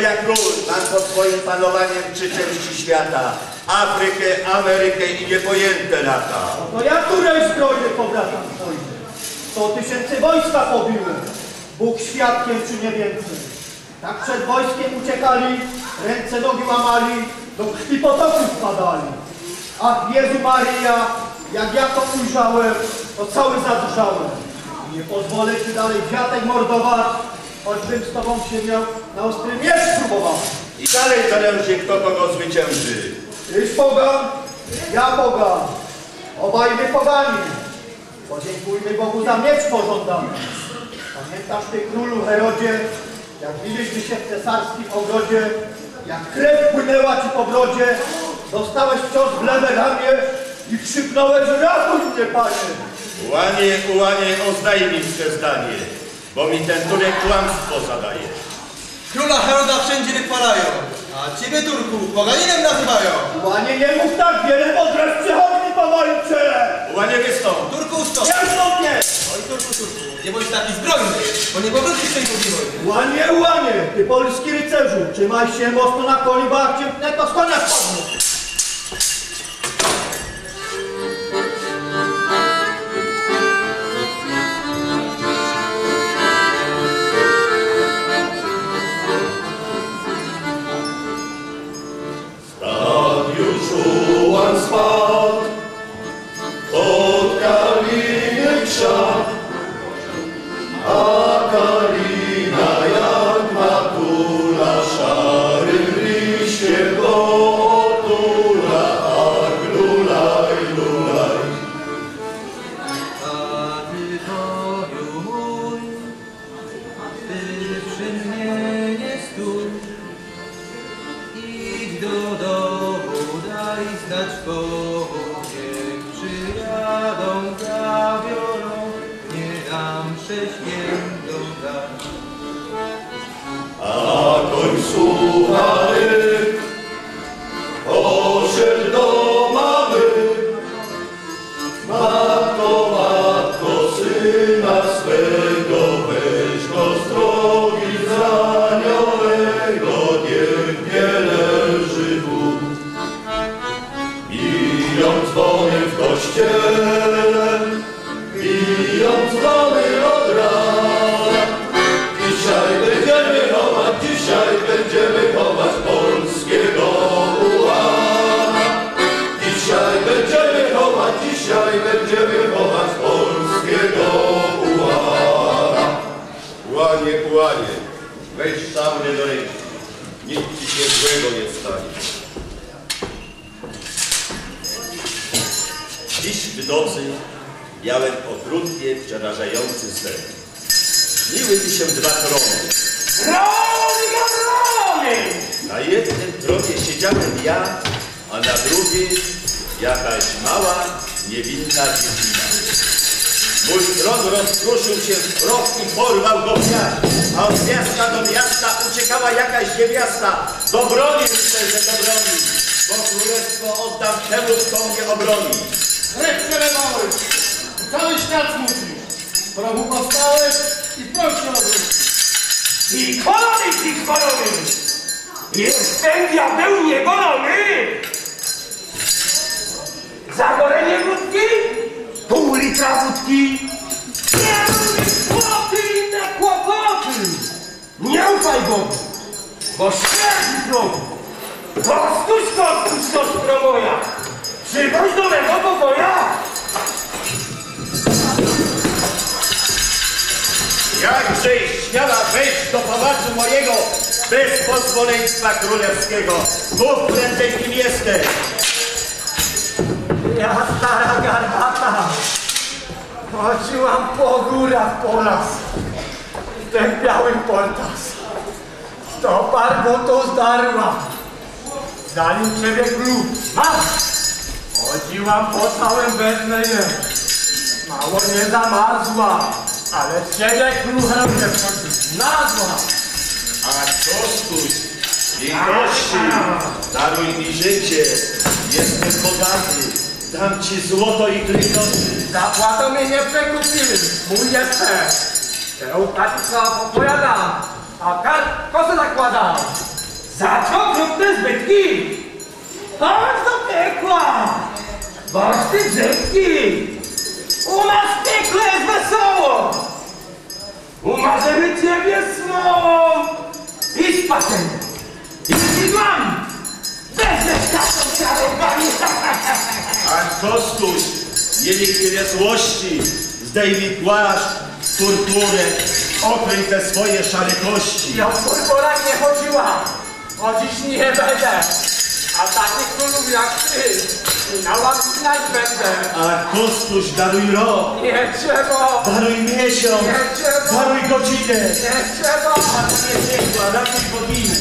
to ja król mam pod swoim panowaniem trzy części świata. Afrykę, Amerykę i niepojęte lata. No ja której zbroję powracam wojny? Sto tysięcy wojska pobiłem. Bóg świadkiem czy nie więcej. Tak przed wojskiem uciekali, ręce nogi łamali, do krwi potoku wpadali. Ach Jezu Maryja, jak ja to ujrzałem, to cały zadrżałem. Nie pozwolę Ci dalej wiatek mordować, choćbym z Tobą się miał na ostry miecz próbował. I dalej zależy, kto kogo zwycięży. Tyś pogan, ja pogan. Obaj my pogani. Podziękujmy Bogu za miecz pożądany. Pamiętasz Ty królu Herodzie, jak biliśmy się w cesarskim ogrodzie, jak krew płynęła Ci po brodzie, dostałeś wciąż w lewe ramię i krzyknąłeś ratuj mnie, Panie. Łanie, ułanie, oznajmij swe zdanie, bo mi ten Turek kłamstwo zadaje. Króla Heroda wszędzie wychwalają, a ciebie Turku poganinem nazywają. Łanie, nie mów tak wiele, bo dreszcz przechodzi po moim czele. Łanie wystąp. Turku stop! Ja stąpię. Oj Turku, Turku, nie bądź taki zbrojny, bo nie powrócisz tej drugiej wojny. Łanie, łanie, ty polski rycerzu, trzymaj się mocno na koni, bo jak cię to z konia Biją dzwony w kościele, sam mnie do ręki, nic ci się złego nie stanie. Dziś w nocy miałem okrutnie przerażający sen. Śniły mi się dwa trony. Rony, rony! Na jednym tronie siedziałem ja, a na drugim jakaś mała, niewinna dziewczyna. Mój tron rozkruszył się w proch i porwał go wiatr, a od miasta do miasta uciekała jakaś niewiasta. Do broni myślę, że do broni, bo królestwo oddam temu, kto mnie obroni. Chleb przelewały, cały świat zmusisz. W prochu powstałeś i proch się obrócisz. I kolony ci kolony! Jestem diabeł niegolony! Zagorenie wódki? Pół litra wódki? Nie kłopoty inne kłopoty! Nie ufaj Bogu, bo śmierć drogu! Kostuś, kostuś, siostro moja! Przychodź do mego pokoja! Jakżeś śmiała wejść do pałacu mojego bez pozwoleństwa królewskiego. Mów prędzej, kim jesteś. Ja stara garbata. Chodziłam po górach po las. I ten biały portas. To barwą to zdarła. Zanim lód. Masz! Chodziłam po całym Betlejem. Mało nie zamarzła. Ale ciebie kruchę znalazła. A Kostuś, piękności, daruj mi życie. Jestem bogaty, dam ci złoto i klejnoty. Zapłatą mnie nie przekupiły. Mój jestem. Te upatrzła popowiadam. A kart kosę zakładam. Za co krupne zbytki? Chodź do piekła! Boż ty brzydki! U nas piekle jest wesoło! Umarzemy ciebie smołą i z patem. Jeśli mam, weźmiesz A Kostuś, nie niektóre złości, zdejmij płaszcz, purpurę, okryj te swoje szare kości. Ja w purpurach nie chodziłam. Chodzić nie będę. A takich królów jak ty na łaskach będę. A Kostuś, daruj rok, Nie trzeba, daruj miesiąc, nie trzeba, daruj godzinę. nie trzeba. A nie piekła, ratuj boginy.